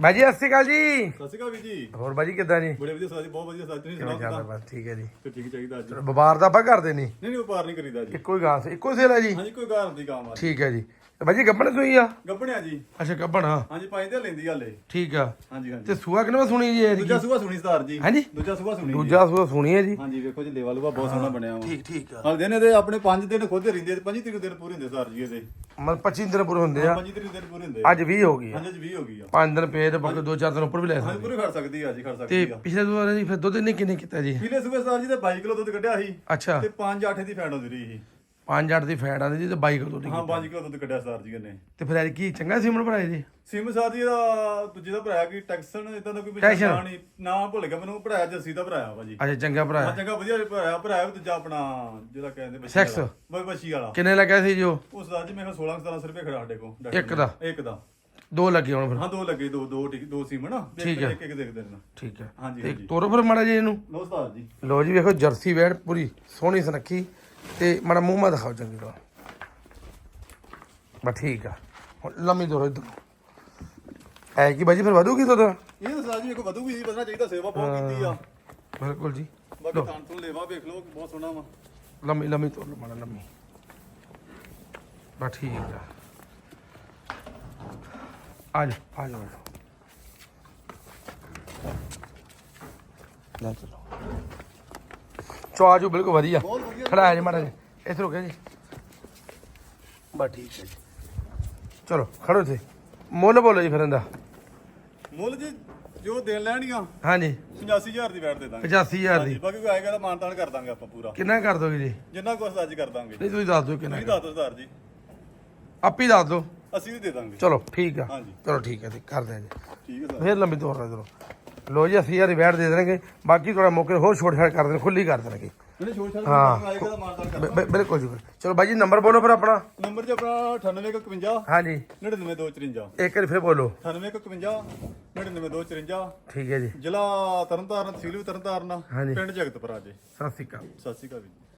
ਬਾਜੀ ਸਤਿ ਸ਼੍ਰੀ ਅਕਾਲ ਜੀ। ਸਤਿ ਸ਼੍ਰੀ ਅਕਾਲ ਵੀਰ ਜੀ। ਹੋਰ ਬਾਜੀ ਕਿੱਦਾਂ ਜੀ? ਬੜੇ ਵਧੀਆ ਸਾਜੀ ਬਹੁਤ ਵਧੀਆ ਸਾਜੀ ਤੁਸੀਂ ਸੁਣਾਓ ਕਿੱਦਾਂ? ਬਸ ਠੀਕ ਹੈ ਜੀ। ਤੇ ਠੀਕ ਚਾਹੀਦਾ ਅੱਜ ਵਪਾਰ ਦਾ ਆਪਾਂ ਕਰਦੇ ਨਹੀਂ। ਨਹੀਂ ਨਹੀਂ ਵਪਾਰ ਨਹੀਂ ਕਰੀਦਾ ਜੀ। ਇੱਕੋ ਹੀ ਗਾਂ ਇੱਕੋ ਸੇਲ ਹੈ ਜੀ? ਹਾਂਜੀ ਕੋਈ ਗਾਰ ਦੀ ਕੰਮ ਆ ਠੀਕ ਹੈ ਜੀ। ਤੇ ਬਾਜੀ ਗੱਬਣ ਸੂਈ ਆ? ਗੱਪਣਿਆ ਜੀ। ਅੱਛਾ ਗੱਬਣ ਹਾਂਜੀ ਪੰਜ ਤੇ ਲੈਂਦੀ ਹਾਲੇ ਠੀਕ ਆ। ਹਾਂਜੀ ਹਾਂਜੀ। ਤੇ ਸੂਆ ਕਿਨਵਾ ਸੁਣੀ ਜੀ ਦੂਜਾ ਸੂਆ ਸੁਣੀ ਸਤਾਰ ਜੀ। ਹਾਂਜੀ? ਦੂਜਾ ਸੂਆ ਸੁਣੀ। ਦੂਜਾ ਸੂਆ ਸੁਣੀ ਹੈ ਜੀ। ਹਾਂਜੀ ਵੇਖੋ ਜੀ ਲੇਵਾ ਲੂਵਾ ਬਹੁਤ ਸੋਹਣਾ ਬਣਿਆ ਵਾ। ਠੀਕ ਠੀਕ ਆ। ਹਾਲ ਦਿਨ ਇਹਦੇ ਆਪਣੇ 5 ਦਿਨ ਖੁਦ ਰਹਿੰਦੇ ਤੇ 25 ਤਰੀਕ ਦਿਨ ਪੂਰੇ ਹੁੰਦੇ ਸਰ ਜੀ ਇਹਦੇ। ਮਤਲਬ 25 ਦਿਨ ਪੂਰੇ ਹੁੰਦੇ ਆ। 25 ਤਰੀਕ ਦਿਨ ਪੂਰੇ ਹੁੰਦੇ ਅੱਜ 20 ਹੋ ਗਈ ਆ। ਹਾਂਜੀ ਅੱਜ 20 ਹੋ ਗਈ ਆ। 5 ਦਿਨ ਪਏ ਤੇ ਬਾਕੀ 2-4 ਦਿਨ ਉੱਪਰ ਵੀ ਲੈ ਸਕਦੇ। ਪੂਰੀ ਖੜ ਸਕਦੀ ਆ ਜੀ ਖੜ ਤੇ ਸਕਦੀ ਆ। ਪਿਛਲੇ ਦੋ ਵਾਰ ਜੀ ਫਿਰ ਦੁੱਧ ਨੇ ਕਿੰਨੇ ਕੀਤਾ ਜੀ? ਪਿਛਲੇ ਸੂਬੇ ਸਰ ਜੀ ਤੇ 22 ਕਿਲੋ ਦੁੱਧ ਕੱਢਿਆ ਸੀ ਅੱਛਾ। ਤੇ 5 8 ਦੀ ਫੈਟ ਹੁੰਦੀ ਰਹੀ ਸੀ। 5-8 ਦੀ ਫੈਟ ਆਂਦੀ ਜੀ ਤੇ 22 ਕਿਲੋ ਦੀ ਹਾਂ 5 ਕਿਲੋ ਦੁੱਧ ਕੱਢਿਆ ਸਰ ਜੀ ਇਹਨੇ। ਤੇ ਫਿਰ ਅੱਜ ਕੀ ਚੰਗਾ ਸਿਮਰਨ ਭਰਾਏ ਜੀ? ਸਿਮ ਸਾਹ ਜੀ ਦਾ ਦੂਜੇ ਦਾ ਭਰਾਇਆ ਕਿ ਟੈਕਸਨ ਇਦਾਂ ਦਾ ਕੋਈ ਟੈਕਸਨ? ਪਛਾਣ ਨਹੀਂ ਨਾ ਭੁੱਲ ਗਿਆ ਮੈਨੂੰ ਭਰਾਇਆ ਜੱਸੀ ਦਾ ਭਰਾਇਆ ਭਾਜੀ ਅੱਛਾ ਚੰਗਾ ਭਰਾਇਆ। ਚੰਗਾ ਵਧੀਆ ਭਰਾਇਆ ਭਰਾਇਆ ਵੀ ਦੂਜਾ ਆਪਣਾ ਜਿਹੜਾ ਕਹਿੰਦੇ ਬੱਚੀ Sex? ਵਾਲਾ। ਬਈ ਬੱਚੀ ਵਾਲਾ। ਕਿੰਨੇ ਲੱਗਾ ਸੀ ਜੋ ਉਸ ਦਾ ਜੀ ਮੇਰੇ ਕੋਲ 16 17 ਰੁਪਏ ਖੜਾ ਸਾਡੇ ਕੋਲ ਇੱਕ ਦਾ? ਇੱਕ ਦਾ। ਦੋ ਲੱਗੇ ਹੁਣ ਫਿਰ। ਹਾਂ ਦੋ ਲੱਗੇ ਦੋ ਦੋ ਠੀਕ ਦੋ ਸਿਮ ਨਾ ਇੱਕ- ਠੀਕ ਹੈ। ਇੱਕ ਇੱਕ ਦੇਖਦੇ ਨੇ ਠੀਕ ਹੈ ਹਾਂਜੀ ਤੇ ਹਾਂਜੀ। ਤੋਰੋ ਫਿਰ ਮਾੜਾ ਜੀ ਇਹਨੂੰ। ਲੋ ਉਸਤਾਦ ਜੀ। ਲੋ ਜੀ ਵੇਖੋ ਜਰਸੀ ਵੈੜ ਪੂਰੀ ਸੋਹਣੀ ਸੁਨੱਖੀ। ਤੇ ਮਾੜਾ ਮੂੰਹ ਮਾ ਦਿਖਾਓ ਚੰਗੀ ਤਰ੍ਹਾਂ। ਬਸ ਠੀਕ ਆ। ਹੁਣ ਲੰਮੀ ਦੋਰੋ ਇਧਰ ਐ ਕੀ ਬਾਜੀ ਫਿਰ ਵਧੂਗੀ ਦੁੱਧ ਇਹ ਤਾਂ ਸਾਜੀ ਵੇਖੋ ਵਧੂ ਵੀ ਪਤਾ ਚਾਹੀਦਾ ਸੇਵਾ ਬਹੁਤ ਕੀਤੀ ਆ। ਬਿਲਕੁਲ ਜੀ। ਬਾਕੀ ਤਾਂ ਤੋਂ ਲੇਵਾ ਵੇਖ ਲਓ ਬਹੁਤ ਸੋਹਣਾ ਵਾ। ਲੰਮੀ ਲੰਮੀ ਤੋਰ ਲਓ ਮਾੜਾ ਲੰਮੀ। ਬਸ ਠੀਕ ਆ। ਆ ਜਾ ਆ ਜਾ ਲੈ ਚਲੋ। ਚੋ ਬਿਲਕੁਲ ਵਧੀਆ। ਬਹੁਤ ਵਧੀਆ ਖੜਾ ਜੀ ਮਾੜਾ ਜੀ ਇੱਥੇ ਰੁਕਿਆ ਜੀ। ਬਸ ਠੀਕ ਹੈ ਜੀ। ਚਲੋ ਖੜੋ ਇੱਥੇ। ਮੁੱਲ ਬੋਲੋ ਜੀ ਫਿਰ ਇਹਦਾ। ਮੁੱਲ ਜੀ ਜੋ ਦੇਣ ਲੈਣੀਆਂ ਹਾਂਜੀ। 85000 ਦੀ ਬੈਠ ਦੇ ਦਾਂਗੇ। 85000 ਹਾਂਜੀ ਦੀ। ਬਾਕੀ ਕੋਈ ਆਏਗਾ ਤਾਂ ਮਾਨਤਾਨ ਕਰ ਦਾਂਗੇ ਆਪਾਂ ਪੂਰਾ। ਕਿੰਨਾ ਕਰ ਦੋਗੇ ਜੀ? ਜਿੰਨਾ ਕੁ ਅੱਜ ਕਰ ਦਾਂਗੇ। ਨਹੀਂ ਤੁਸੀਂ ਦੱਸ ਦਿਓ ਕਿੰਨਾ ਨਹੀਂ ਦੱਸ ਦੋ ਸਰ ਜੀ। ਆਪੀ ਦੱਸ ਦਿਓ। ਅਸੀਂ ਵੀ ਦੇ ਦਾਂਗੇ। ਚਲੋ ਠੀਕ ਆ। ਚਲੋ ਠੀਕ ਹੈ ਜੀ ਕਰ ਦਿਆਂ ਜੀ। ਠੀਕ ਹੈ ਸਰ। ਫੇਰ ਲੰਬੀ ਤੋਰ ਚਲੋ। ਲੋ ਜੀ 80000 ਦੀ ਬੈਠ ਦੇ ਦੇਣਗੇ। ਬਾਕੀ ਥੋੜਾ ਮੌਕੇ ਹੋਰ ਛੋਟ ਛਾਟ ਕਰ ਦੇਣ ਖੁੱਲੀ ਕਰ ਦੇਣਗੇ। ਜਿਹੜੇ ਛੋਟੇ ਛੋਟੇ ਹਾਂ। ਆਏਗਾ ਤਾਂ ਮਾਨਤਾਨ ਕਰ ਬਿ- ਬਿ- ਬਿਲਕੁਲ ਜੀ। ਚਲੋ ਬਾਈ ਜੀ ਨੰਬਰ ਬੋਲੋ ਫਿਰ ਆਪਣਾ। ਨੰਬਰ ਜੀ ਆਪਣਾ 9851 ਹਾਂਜੀ। 99254 ਇੱਕ ਵਾਰੀ ਫੇਰ ਬੋਲੋ। 9851 99254 ਠੀਕ ਹੈ ਜੀ। ਜ਼ਿਲ੍ਹਾ ਤਰਨਤਾਰਨ ਤਹਿਸੀਲ ਵੀ ਤਰਨਤਾਰਨ ਹਾਂਜੀ। ਪਿੰਡ ਜਗਤਪੁਰਾ ਜੀ। ਸਤਿ ਸ਼੍ਰੀ ਅਕਾਲ। ਸਤਿ ਸ਼੍ਰੀ ਅਕਾਲ ਜੀ।